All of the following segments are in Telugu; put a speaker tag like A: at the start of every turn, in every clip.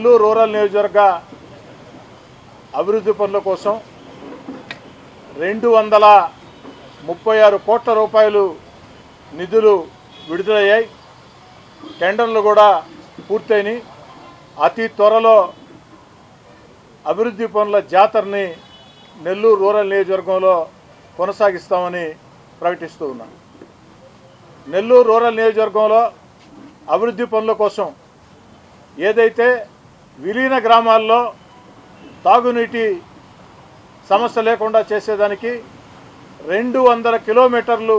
A: నెల్లూరు రూరల్ నియోజకవర్గ అభివృద్ధి పనుల కోసం రెండు వందల ముప్పై ఆరు కోట్ల రూపాయలు నిధులు విడుదలయ్యాయి. టెండర్లు కూడా పూర్తయినాయి. అతి త్వరలో అభివృద్ధి పనుల జాతరని నెల్లూరు రూరల్ నియోజకవర్గంలో కొనసాగిస్తామని ప్రకటిస్తూ ఉన్నాను నెల్లూరు రూరల్ నియోజకవర్గంలో అభివృద్ధి పనుల కోసం ఏదైతే విలీన గ్రామాల్లో తాగునీటి సమస్య లేకుండా చేసేదానికి రెండు వందల కిలోమీటర్లు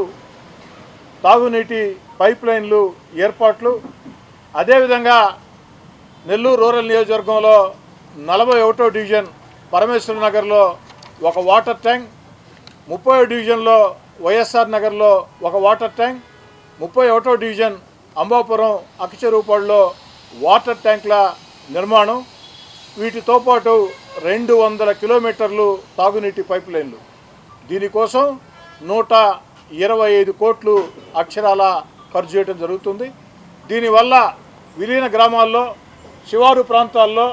A: తాగునీటి పైప్ లైన్లు ఏర్పాట్లు. అదేవిధంగా నెల్లూరు రూరల్ నియోజకవర్గంలో నలభై ఒకటో డివిజన్ పరమేశ్వర నగర్లో ఒక వాటర్ ట్యాంక్ ముప్పై డివిజన్లో వైఎస్ఆర్ నగర్లో ఒక వాటర్ ట్యాంక్ ముప్పై ఒకటో డివిజన్ అంబాపురం అక్షరూపాడులో వాటర్ ట్యాంక్ల నిర్మాణం వీటితో పాటు రెండు వందల కిలోమీటర్లు తాగునీటి పైప్ లైన్లు. దీనికోసం నూట ఇరవై ఐదు కోట్లు అక్షరాల ఖర్చు చేయడం జరుగుతుంది. దీనివల్ల విలీన గ్రామాల్లో శివారు ప్రాంతాల్లో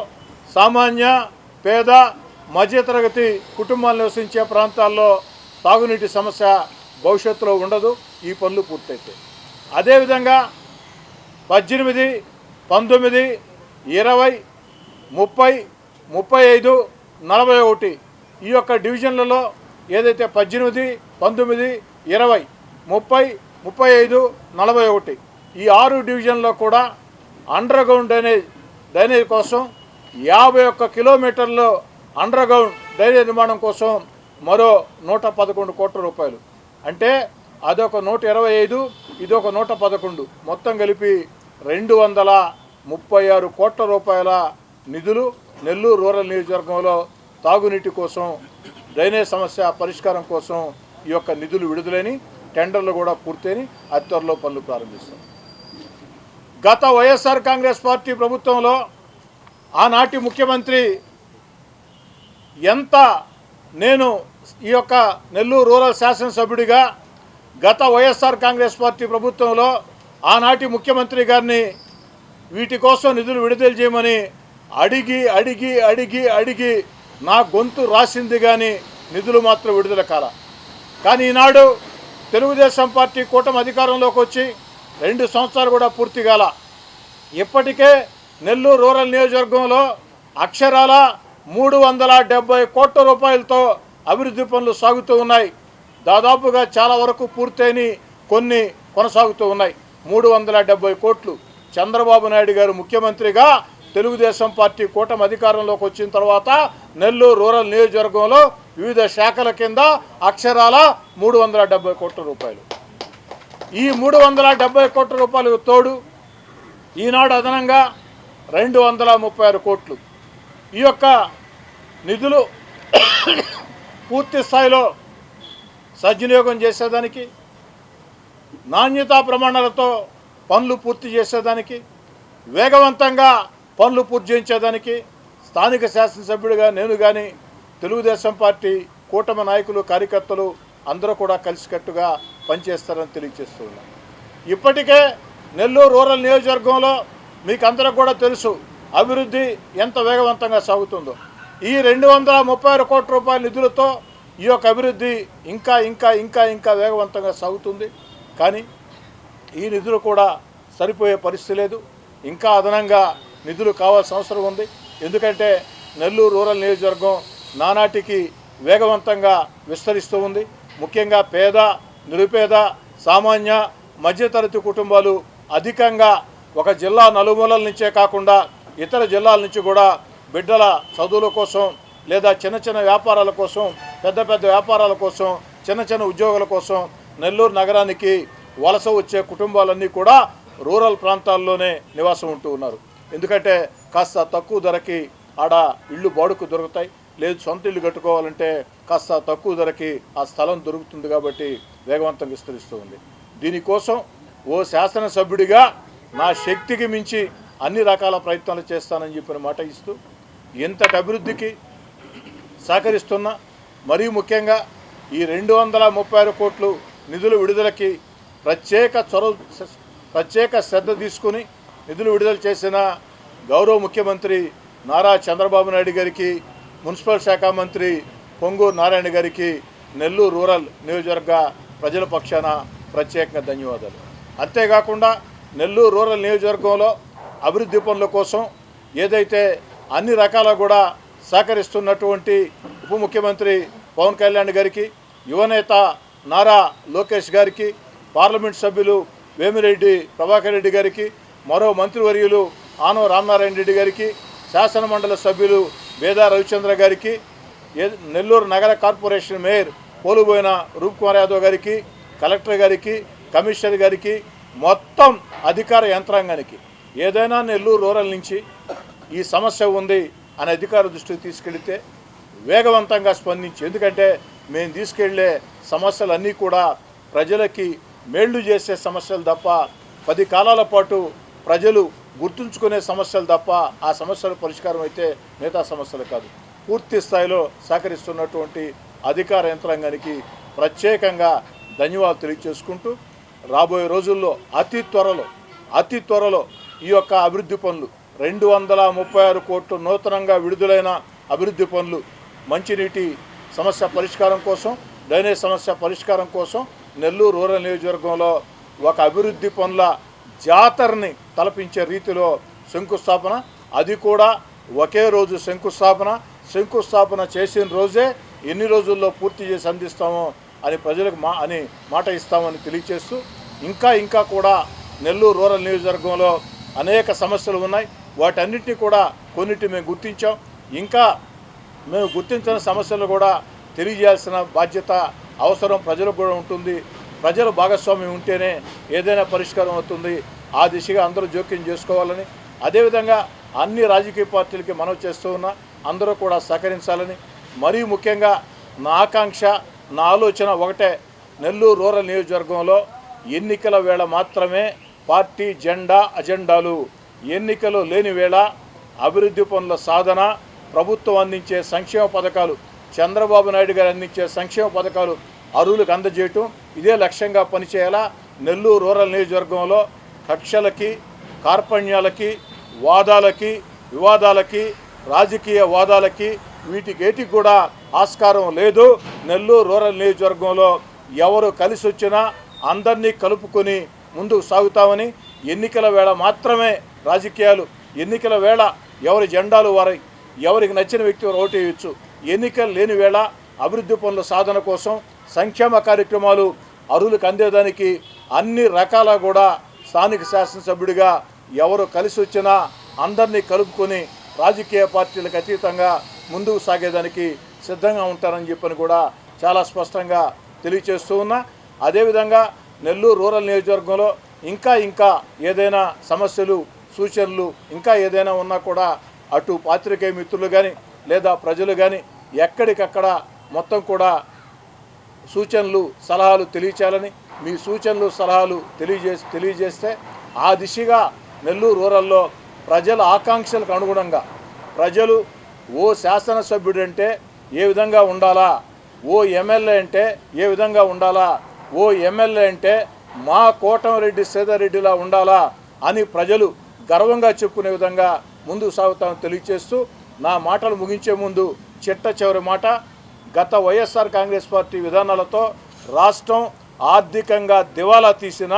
A: సామాన్య పేద మధ్యతరగతి కుటుంబాలు నివసించే ప్రాంతాల్లో తాగునీటి సమస్య భవిష్యత్తులో ఉండదు. ఈ పనులు పూర్తయితే అదేవిధంగా పద్దెనిమిది పంతొమ్మిది ఇరవై ముప్పై ముప్పై ఐదు నలభై ఒకటి ఈ యొక్క డివిజన్లలో ఏదైతే పద్దెనిమిది పంతొమ్మిది ఇరవై ముప్పై ముప్పై ఐదు నలభై ఒకటి ఈ ఆరు డివిజన్లో కూడా అండర్ గ్రౌండ్ డ్రైనేజ్ డ్రైనేజ్ కోసం యాభై ఒక్క కిలోమీటర్లు అండర్ గ్రౌండ్ డ్రైనేజ్ నిర్మాణం కోసం మరో నూట పదకొండు కోట్ల రూపాయలు. అంటే అదొక నూట ఇరవై ఐదు ఇదొక నూట పదకొండు. మొత్తం కలిపి రెండు వందల ముప్పై ఆరు కోట్ల రూపాయల నిధులు నెల్లూరు రూరల్ నియోజకవర్గంలో తాగునీటి కోసం డ్రైనేజ్ సమస్య పరిష్కారం కోసం ఈ యొక్క నిధులు విడుదలని టెండర్లు కూడా పూర్తయిని అతి త్వరలో పనులు ప్రారంభిస్తాం. గత వైఎస్ఆర్ కాంగ్రెస్ పార్టీ ప్రభుత్వంలో ఆనాటి ముఖ్యమంత్రి ఎంత నేను ఈ యొక్క నెల్లూరు రూరల్ శాసనసభ్యుడిగా గత వైఎస్ఆర్ కాంగ్రెస్ పార్టీ ప్రభుత్వంలో ఆనాటి ముఖ్యమంత్రి గారిని వీటి కోసం నిధులు విడుదల చేయమని అడిగి అడిగి అడిగి అడిగి నా గొంతు రాసింది కానీ నిధులు మాత్రం విడుదల కాల. కానీ ఈనాడు తెలుగుదేశం పార్టీ కూటమి అధికారంలోకి వచ్చి రెండు సంవత్సరాలు కూడా పూర్తి కాల. ఇప్పటికే నెల్లూరు రూరల్ నియోజకవర్గంలో అక్షరాల మూడు వందల డెబ్బై కోట్ల రూపాయలతో అభివృద్ధి పనులు సాగుతూ ఉన్నాయి. దాదాపుగా చాలా వరకు పూర్తయిని కొన్ని కొనసాగుతూ ఉన్నాయి. మూడు వందల డెబ్బై కోట్లు. చంద్రబాబు నాయుడు గారు ముఖ్యమంత్రిగా తెలుగుదేశం పార్టీ కూటమి అధికారంలోకి వచ్చిన తర్వాత నెల్లూరు రూరల్ నియోజకవర్గంలో వివిధ శాఖల కింద అక్షరాల మూడు వందల డెబ్బై కోట్ల రూపాయలు. ఈ మూడు వందల డెబ్బై కోట్ల రూపాయలు తోడు ఈనాడు అదనంగా రెండు వందల ముప్పై ఆరు కోట్లు. ఈ యొక్క నిధులు పూర్తి స్థాయిలో సద్వినియోగం చేసేదానికి నాణ్యతా ప్రమాణాలతో పనులు పూర్తి చేసేదానికి వేగవంతంగా పనులు పూర్తి చేయించేదానికి స్థానిక శాసనసభ్యుడిగా నేను కానీ తెలుగుదేశం పార్టీ కూటమి నాయకులు కార్యకర్తలు అందరూ కూడా కలిసికట్టుగా పనిచేస్తారని తెలియజేస్తున్నాను ఇప్పటికే నెల్లూరు రూరల్ నియోజకవర్గంలో మీకు అందరికి కూడా తెలుసు అభివృద్ధి ఎంత వేగవంతంగా సాగుతుందో. ఈ రెండు వందల ముప్పై ఆరు కోట్ల రూపాయల నిధులతో ఈ యొక్క అభివృద్ధి ఇంకా ఇంకా ఇంకా ఇంకా వేగవంతంగా సాగుతుంది. కానీ ఈ నిధులు కూడా సరిపోయే పరిస్థితి లేదు. ఇంకా అదనంగా నిధులు కావాల్సిన అవసరం ఉంది. ఎందుకంటే నెల్లూరు రూరల్ నియోజకవర్గం నానాటికి వేగవంతంగా విస్తరిస్తూ ఉంది. ముఖ్యంగా పేద నిరుపేద సామాన్య మధ్యతరగతి కుటుంబాలు అధికంగా ఒక జిల్లా నలుమూలల నుంచే కాకుండా ఇతర జిల్లాల నుంచి కూడా బిడ్డల చదువుల కోసం లేదా చిన్న చిన్న వ్యాపారాల కోసం పెద్ద పెద్ద వ్యాపారాల కోసం చిన్న చిన్న ఉద్యోగాల కోసం నెల్లూరు నగరానికి వలస వచ్చే కుటుంబాలన్నీ కూడా రూరల్ ప్రాంతాల్లోనే నివాసం ఉంటూ ఉన్నారు. ఎందుకంటే కాస్త తక్కువ ధరకి ఆడ ఇళ్ళు బాడుకు దొరుకుతాయి. లేదు సొంత ఇల్లు కట్టుకోవాలంటే కాస్త తక్కువ ధరకి ఆ స్థలం దొరుకుతుంది కాబట్టి వేగవంతం విస్తరిస్తూ ఉంది. దీనికోసం ఓ శాసనసభ్యుడిగా నా శక్తికి మించి అన్ని రకాల ప్రయత్నాలు చేస్తానని చెప్పిన మాట ఇస్తూ ఇంతటి అభివృద్ధికి సహకరిస్తున్న మరీ ముఖ్యంగా ఈ రెండు వందల ముప్పై ఆరు కోట్లు నిధుల విడుదలకి ప్రత్యేక చొరవ ప్రత్యేక శ్రద్ధ తీసుకుని నిధులు విడుదల చేసిన గౌరవ ముఖ్యమంత్రి నారా చంద్రబాబు నాయుడు గారికి మున్సిపల్ శాఖ మంత్రి పొంగూరు నారాయణ గారికి నెల్లూరు రూరల్ నియోజకవర్గ ప్రజల పక్షాన ప్రత్యేకంగా ధన్యవాదాలు. అంతేకాకుండా నెల్లూరు రూరల్ నియోజకవర్గంలో అభివృద్ధి పనుల కోసం ఏదైతే అన్ని రకాల కూడా సహకరిస్తున్నటువంటి ఉప ముఖ్యమంత్రి పవన్ కళ్యాణ్ గారికి యువనేత నారా లోకేష్ గారికి పార్లమెంట్ సభ్యులు వేమిరెడ్డి ప్రభాకర్ రెడ్డి గారికి మరో మంత్రివర్యులు ఆనవ రామనారాయణ రెడ్డి గారికి శాసనమండలి సభ్యులు వేదా రవిచంద్ర గారికి ఏ- నెల్లూరు నగర కార్పొరేషన్ మేయర్ పోలుబోయిన రూప్ కుమార్ యాదవ్ గారికి కలెక్టర్ గారికి కమిషనర్ గారికి మొత్తం అధికార యంత్రాంగానికి. ఏదైనా నెల్లూరు రూరల్ నుంచి ఈ సమస్య ఉంది అని అధికార దృష్టికి తీసుకెళితే వేగవంతంగా స్పందించి. ఎందుకంటే మేము తీసుకెళ్ళే సమస్యలన్నీ కూడా ప్రజలకి మేళ్ళు చేసే సమస్యలు తప్ప పది కాలాల పాటు ప్రజలు గుర్తుంచుకునే సమస్యలు తప్ప ఆ సమస్యల పరిష్కారం అయితే మిగతా సమస్యలు కాదు. పూర్తి స్థాయిలో సహకరిస్తున్నటువంటి అధికార యంత్రాంగానికి ప్రత్యేకంగా ధన్యవాదాలు తెలియజేసుకుంటూ రాబోయే రోజుల్లో అతి త్వరలో అతి త్వరలో ఈ యొక్క అభివృద్ధి పనులు రెండు వందల ముప్పై ఆరు కోట్లు నూతనంగా విడుదలైన అభివృద్ధి పనులు మంచినీటి సమస్య పరిష్కారం కోసం డ్రైనేజ్ సమస్య పరిష్కారం కోసం నెల్లూరు రూరల్ నియోజకవర్గంలో ఒక అభివృద్ధి పనుల జాతరని తలపించే రీతిలో శంకుస్థాపన. అది కూడా ఒకే రోజు శంకుస్థాపన. శంకుస్థాపన చేసిన రోజే ఎన్ని రోజుల్లో పూర్తి చేసి అందిస్తామో అని ప్రజలకు మా అని మాట ఇస్తామని తెలియచేస్తూ ఇంకా ఇంకా కూడా నెల్లూరు రూరల్ నియోజకవర్గంలో అనేక సమస్యలు ఉన్నాయి. వాటన్నిటిని కూడా కొన్నిటి మేము గుర్తించాం. ఇంకా మేము గుర్తించిన సమస్యలు కూడా తెలియజేయాల్సిన బాధ్యత అవసరం ప్రజలకు కూడా ఉంటుంది. ప్రజల భాగస్వామ్యం ఉంటేనే ఏదైనా పరిష్కారం అవుతుంది. ఆ దిశగా అందరూ జోక్యం చేసుకోవాలని అదేవిధంగా అన్ని రాజకీయ పార్టీలకి మనవి చేస్తూ ఉన్నా అందరూ కూడా సహకరించాలని మరీ ముఖ్యంగా నా ఆకాంక్ష నా ఆలోచన ఒకటే. నెల్లూరు రూరల్ నియోజకవర్గంలో ఎన్నికల వేళ మాత్రమే పార్టీ జెండా అజెండాలు. ఎన్నికలు లేని వేళ అభివృద్ధి పనుల సాధన ప్రభుత్వం అందించే సంక్షేమ పథకాలు చంద్రబాబు నాయుడు గారు అందించే సంక్షేమ పథకాలు అరువులకు అందజేయటం ఇదే లక్ష్యంగా పనిచేయాలా? నెల్లూరు రూరల్ నియోజకవర్గంలో కక్షలకి కార్పణ్యాలకి వాదాలకి వివాదాలకి రాజకీయ వాదాలకి వీటికి కూడా ఆస్కారం లేదు. నెల్లూరు రూరల్ నియోజకవర్గంలో ఎవరు కలిసి వచ్చినా అందరినీ కలుపుకొని ముందుకు సాగుతామని ఎన్నికల వేళ మాత్రమే రాజకీయాలు ఎన్నికల వేళ ఎవరి జెండాలు వారి ఎవరికి నచ్చిన వ్యక్తి ఓటు వేయచ్చు. ఎన్నికలు లేని వేళ అభివృద్ధి పనుల సాధన కోసం సంక్షేమ కార్యక్రమాలు అరువులకు అందేదానికి అన్ని రకాల కూడా స్థానిక శాసనసభ్యుడిగా ఎవరు కలిసి వచ్చినా అందరినీ కలుపుకొని రాజకీయ పార్టీలకు అతీతంగా ముందుకు సాగేదానికి సిద్ధంగా ఉంటారని చెప్పని కూడా చాలా స్పష్టంగా తెలియచేస్తూ ఉన్నా. అదేవిధంగా నెల్లూరు రూరల్ నియోజకవర్గంలో ఇంకా ఇంకా ఏదైనా సమస్యలు సూచనలు ఇంకా ఏదైనా ఉన్నా కూడా అటు పాత్రికేయ మిత్రులు కానీ లేదా ప్రజలు కానీ ఎక్కడికక్కడ మొత్తం కూడా సూచనలు సలహాలు తెలియచేయాలని మీ సూచనలు సలహాలు తెలియజేసి తెలియజేస్తే ఆ దిశగా నెల్లూరు రూరల్లో ప్రజల ఆకాంక్షలకు అనుగుణంగా ప్రజలు ఓ శాసనసభ్యుడు అంటే ఏ విధంగా ఉండాలా ఓ ఎమ్మెల్యే అంటే ఏ విధంగా ఉండాలా ఓ ఎమ్మెల్యే అంటే మా కోటమిరెడ్డి సీతారెడ్డిలా ఉండాలా అని ప్రజలు గర్వంగా చెప్పుకునే విధంగా ముందుకు సాగుతామని తెలియజేస్తూ నా మాటలు ముగించే ముందు చిట్ట చివరి మాట గత వైఎస్ఆర్ కాంగ్రెస్ పార్టీ విధానాలతో రాష్ట్రం ఆర్థికంగా దివాలా తీసిన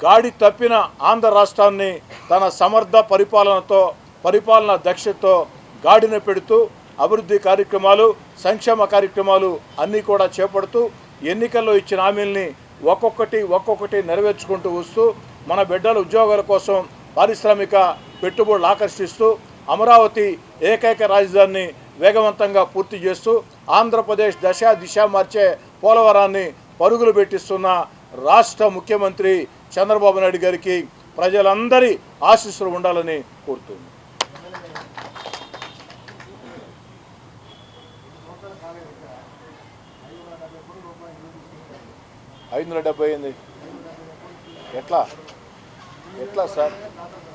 A: గాడి తప్పిన ఆంధ్ర రాష్ట్రాన్ని తన సమర్థ పరిపాలనతో పరిపాలన దక్షతో గాడిన పెడుతూ అభివృద్ధి కార్యక్రమాలు సంక్షేమ కార్యక్రమాలు అన్నీ కూడా చేపడుతూ ఎన్నికల్లో ఇచ్చిన హామీల్ని ఒక్కొక్కటి ఒక్కొక్కటి నెరవేర్చుకుంటూ వస్తూ మన బిడ్డల ఉద్యోగాల కోసం పారిశ్రామిక పెట్టుబడులు ఆకర్షిస్తూ అమరావతి ఏకైక రాజధానిని వేగవంతంగా పూర్తి చేస్తూ ఆంధ్రప్రదేశ్ దశ దిశ మార్చే పోలవరాన్ని పరుగులు పెట్టిస్తున్న రాష్ట్ర ముఖ్యమంత్రి చంద్రబాబు నాయుడు గారికి ప్రజలందరి ఆశీస్సులు ఉండాలని కోరుతుంది. ఐదు వందల డెబ్బై ఎనిమిది. ఎట్లా? ఎట్లా సార్?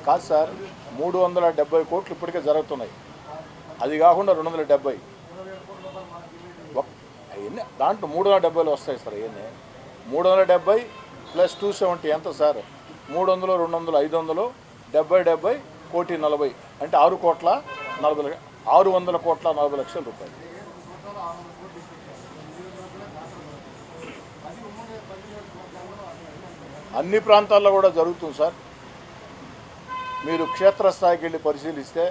A: కాదు సార్ మూడు వందల డెబ్బై కోట్లు ఇప్పటికే జరుగుతున్నాయి. అది కాకుండా రెండు వందల డెబ్బై ఒక్- దాంట్లో మూడు వందల డెబ్బైలు వస్తాయి సార్ అవన్నీ మూడు వందల డెబ్బై ప్లస్ టూ సెవెంటీ ఎంత సార్? మూడు వందలు రెండు వందలు ఐదు వందలు డెబ్బై డెబ్బై కోటి నలభై. అంటే ఆరు కోట్ల నలభై ఆరు వందల కోట్ల నలభై లక్షల రూపాయలు. అన్ని ప్రాంతాల్లో కూడా జరుగుతుంది సార్. మీరు క్షేత్రస్థాయికి వెళ్ళి పరిశీలిస్తే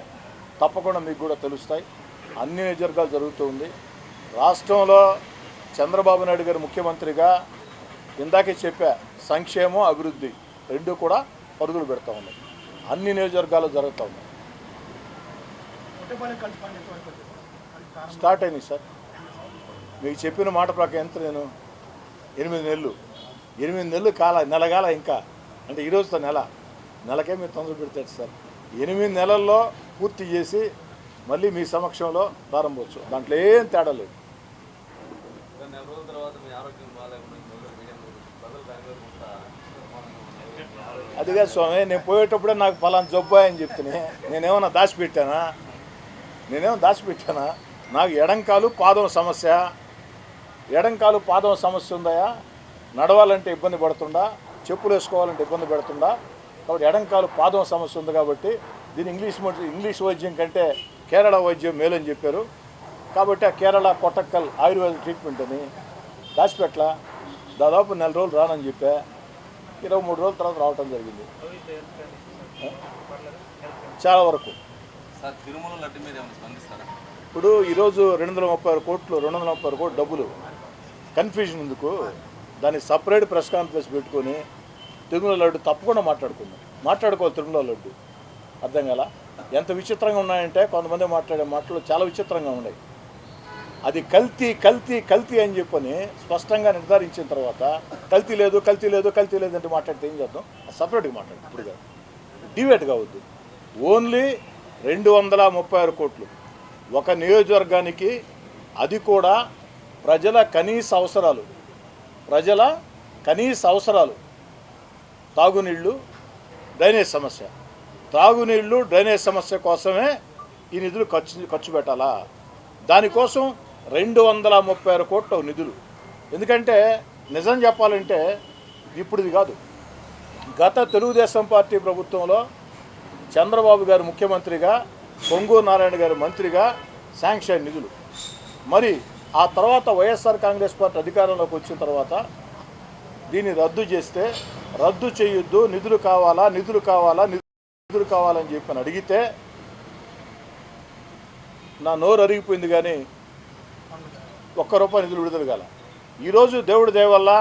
A: తప్పకుండా మీకు కూడా తెలుస్తాయి. అన్ని నిజర్గాలు జరుగుతూ ఉంది. రాష్ట్రంలో చంద్రబాబు నాయుడు గారు ముఖ్యమంత్రిగా ఇందాకే చెప్పా సంక్షేమం అభివృద్ధి రెండు కూడా పరుగులు పెడతా ఉన్నాయి. అన్ని నియోజకవర్గాలు జరుగుతూ ఉన్నాయి. స్టార్ట్ అయినాయి సార్. మీకు చెప్పిన మాట ప్రకారం ఎంత నేను? ఎనిమిది నెలలు. ఎనిమిది నెలలు కాల నెలగాల ఇంకా. అంటే ఈరోజుతో నెల. నెలకే మీరు తొందర పెడతారు సార్. ఎనిమిది నెలల్లో పూర్తి చేసి మళ్ళీ మీ సమక్షంలో ప్రారంభవచ్చు దాంట్లో ఏం తేడా లేదు. అదిగా స్వామి నేను పోయేటప్పుడే నాకు ఫలానా జబ్బు అని చెప్తేనే నేనేమన్నా దాచిపెట్టానా? నేనేమో దాచిపెట్టానా? నాకు ఎడంకాలు పాదం సమస్య. ఎడంకాలు పాదం సమస్య ఉందయా నడవాలంటే ఇబ్బంది పడుతుండా చెప్పులు వేసుకోవాలంటే ఇబ్బంది పెడుతుండా కాబట్టి ఎడంకాలు పాదం సమస్య ఉంది కాబట్టి దీని ఇంగ్లీష్ ఇంగ్లీష్ వైద్యం కంటే కేరళ వైద్యం మేలని చెప్పారు. కాబట్టి ఆ కేరళ కొట్టక్కల్ ఆయుర్వేద ట్రీట్మెంట్ అని దాచిపెట్ల దాదాపు నెల రోజులు రానని చెప్పా. ఇరవై మూడు రోజుల తర్వాత రావటం జరిగింది. చాలా వరకు. ఇప్పుడు ఈరోజు రెండు వందల ముప్పై ఆరు కోట్లు రెండు వందల ముప్పై ఆరు కోట్లు డబ్బులు. కన్ఫ్యూజన్ ఎందుకు? దాన్ని సపరేట్ ప్రెస్ కాన్ఫరెన్స్ పెట్టుకొని తిరుమల లడ్డు తప్పకుండా మాట్లాడుకుందాం. మాట్లాడుకోవాలి తిరుమల లడ్డు. అర్థం కదా ఎంత విచిత్రంగా ఉన్నాయంటే కొంతమంది మాట్లాడే మాటలు చాలా విచిత్రంగా ఉన్నాయి. అది కల్తీ కల్తీ కల్తీ అని చెప్పని స్పష్టంగా నిర్ధారించిన తర్వాత కల్తీ లేదు కల్తీ లేదు కల్తీ లేదు అంటే మాట్లాడితే ఏం చేద్దాం? సపరేట్గా మాట్లాడు. ఇప్పుడు కాదు. డివేట్ కావద్దు. ఓన్లీ రెండు వందల ముప్పై ఆరు కోట్లు. ఒక నియోజకవర్గానికి అది కూడా ప్రజల కనీస అవసరాలు. ప్రజల కనీస అవసరాలు. తాగునీళ్ళు డ్రైనేజ్ సమస్య. తాగునీళ్ళు డ్రైనేజ్ సమస్య కోసమే ఈ నిధులు ఖర్చు ఖర్చు పెట్టాలా? దానికోసం రెండు వందల ముప్పై ఆరు కోట్ల నిధులు. ఎందుకంటే నిజం చెప్పాలంటే ఇప్పుడుది కాదు. గత తెలుగుదేశం పార్టీ ప్రభుత్వంలో చంద్రబాబు గారు ముఖ్యమంత్రిగా పొంగు నారాయణ గారు మంత్రిగా శాంక్షన్ నిధులు. మరి ఆ తర్వాత వైఎస్ఆర్ కాంగ్రెస్ పార్టీ అధికారంలోకి వచ్చిన తర్వాత దీన్ని రద్దు చేస్తే రద్దు చేయొద్దు నిధులు కావాలా నిధులు కావాలా నిధులు కావాలని చెప్పి అని అడిగితే నా నోరు అరిగిపోయింది కానీ ఒక్క రూపాయి నిధులు విడుదల కాల. ఈరోజు దేవుడి దయవల్ల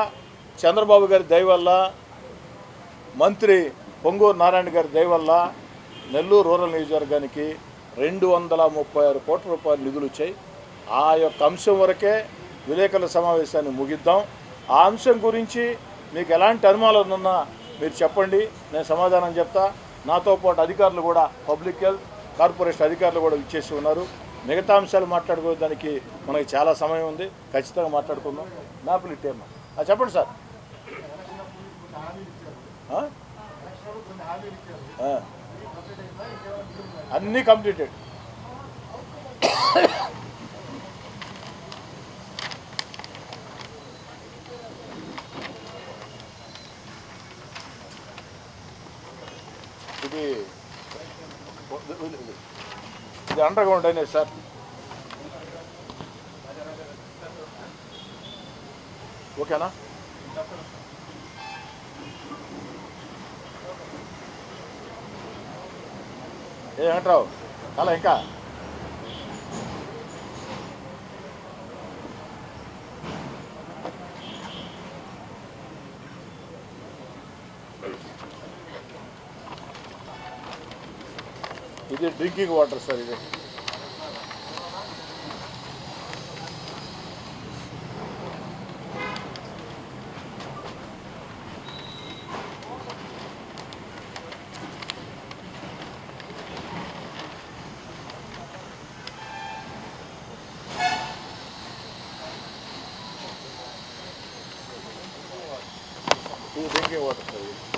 A: చంద్రబాబు గారి దయవల్ల మంత్రి పొంగూరు నారాయణ గారి దయవల్ల నెల్లూరు రూరల్ నియోజకవర్గానికి రెండు వందల ముప్పై ఆరు కోట్ల రూపాయల నిధులు వచ్చాయి. ఆ యొక్క అంశం వరకే విలేకరుల సమావేశాన్ని ముగిద్దాం. ఆ అంశం గురించి మీకు ఎలాంటి అనుమానాలు ఉన్నా మీరు చెప్పండి. నేను సమాధానం చెప్తా. నాతో పాటు అధికారులు కూడా పబ్లిక్ హెల్త్ కార్పొరేషన్ అధికారులు కూడా ఇచ్చేసి ఉన్నారు. మిగతా అంశాలు మాట్లాడుకోవడానికి మనకి చాలా సమయం ఉంది. ఖచ్చితంగా మాట్లాడుకుందాం. నా ఇట్టేమ్మా చెప్పండి సార్. అన్నీ కంప్లీటెడ్ ఇది ఇది అండర్ గ్రౌండ్ సార్. ఓకేనా? ఏ వెంకట్రావు అలా ఇంకా? ఇది డ్రింకింగ్ వాటర్ సార్ ఇది ఇది డ్రింకింగ్ వాటర్ సార్ ఇది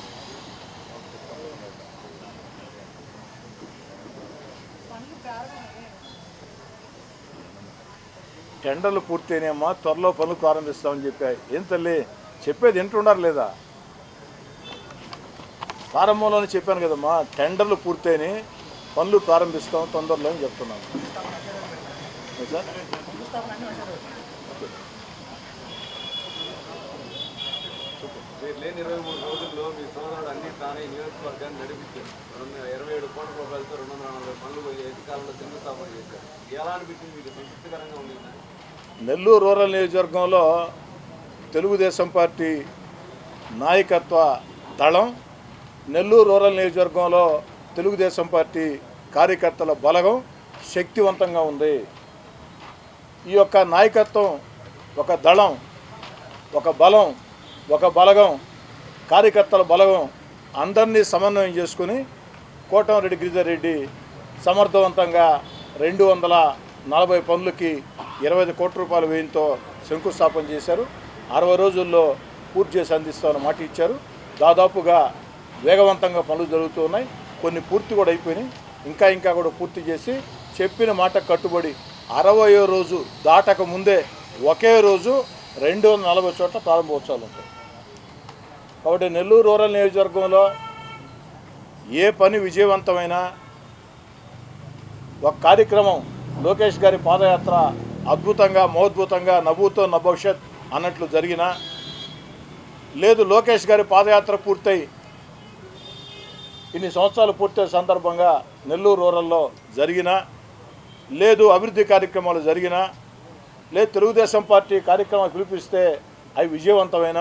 A: టెండర్లు పూర్తయినాయమ్మా త్వరలో పనులు ప్రారంభిస్తామని చెప్పాయి. ఏం తల్లి చెప్పేది వింటున్నారు లేదా? ప్రారంభంలోనే చెప్పాను కదమ్మా టెండర్లు పూర్తయినాయి పనులు ప్రారంభిస్తాం తొందరలో అని చెప్తున్నాను. సార్?
B: లేని ఇరవై మూడు రోజుల్లో మీ సోదరుడు అన్ని తానే నియోజకవర్గాన్ని నడిపించారు రెండు ఇరవై ఏడు కోట్ల రూపాయలతో రెండు వందల నలభై పనులు పోయి కాలంలో శంకుస్థాపన చేశారు ఎలా అనిపించింది మీకు సంతృప్తికరంగా ఉంది
A: నెల్లూరు రూరల్ నియోజకవర్గంలో తెలుగుదేశం పార్టీ నాయకత్వ దళం నెల్లూరు రూరల్ నియోజకవర్గంలో తెలుగుదేశం పార్టీ కార్యకర్తల బలగం శక్తివంతంగా ఉంది. ఈ యొక్క నాయకత్వం ఒక దళం ఒక బలం ఒక బలగం కార్యకర్తల బలగం అందరినీ సమన్వయం చేసుకుని కోటంరెడ్డి గిరిధర్ రెడ్డి సమర్థవంతంగా రెండు వందల నలభై పనులకి ఇరవై ఐదు కోట్ల రూపాయల వ్యయంతో శంకుస్థాపన చేశారు. అరవై రోజుల్లో పూర్తి చేసి అందిస్తామని మాట ఇచ్చారు. దాదాపుగా వేగవంతంగా పనులు జరుగుతున్నాయి కొన్ని పూర్తి కూడా అయిపోయినాయి. ఇంకా ఇంకా కూడా పూర్తి చేసి చెప్పిన మాట కట్టుబడి అరవయో రోజు దాటక ముందే ఒకే రోజు రెండు వందల నలభై చోట్ల ప్రారంభోత్సవాలు ఉంటాయి. కాబట్టి నెల్లూరు రూరల్ నియోజకవర్గంలో ఏ పని విజయవంతమైనా ఒక కార్యక్రమం లోకేష్ గారి పాదయాత్ర అద్భుతంగా మహోద్భుతంగా నవ్వుతో నభవిష్యత్ అన్నట్లు జరిగిన లేదు లోకేష్ గారి పాదయాత్ర పూర్తయి. ఇన్ని సంవత్సరాలు పూర్తయ్యే సందర్భంగా నెల్లూరు రూరల్లో జరిగిన లేదు అభివృద్ధి కార్యక్రమాలు జరిగిన లేదు తెలుగుదేశం పార్టీ కార్యక్రమాలు పిలిపిస్తే అవి విజయవంతమైన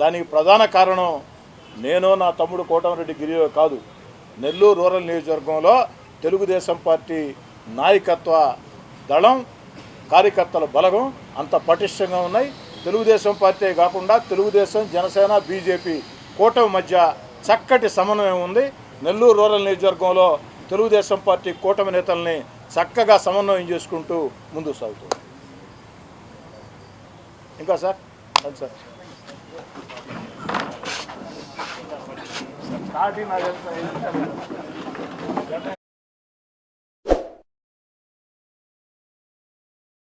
A: దానికి ప్రధాన కారణం నేను నా తమ్ముడు కోటమిరెడ్డి గిరి కాదు. నెల్లూరు రూరల్ నియోజకవర్గంలో తెలుగుదేశం పార్టీ నాయకత్వ దళం కార్యకర్తల బలగం అంత పటిష్టంగా ఉన్నాయి. తెలుగుదేశం పార్టీ కాకుండా తెలుగుదేశం జనసేన బీజేపీ కూటమి మధ్య చక్కటి సమన్వయం ఉంది. నెల్లూరు రూరల్ నియోజకవర్గంలో తెలుగుదేశం పార్టీ కూటమి నేతల్ని చక్కగా సమన్వయం చేసుకుంటూ ముందుకు సాగుతుంది. ఇంకా సార్? సార్. స్టార్టింగ్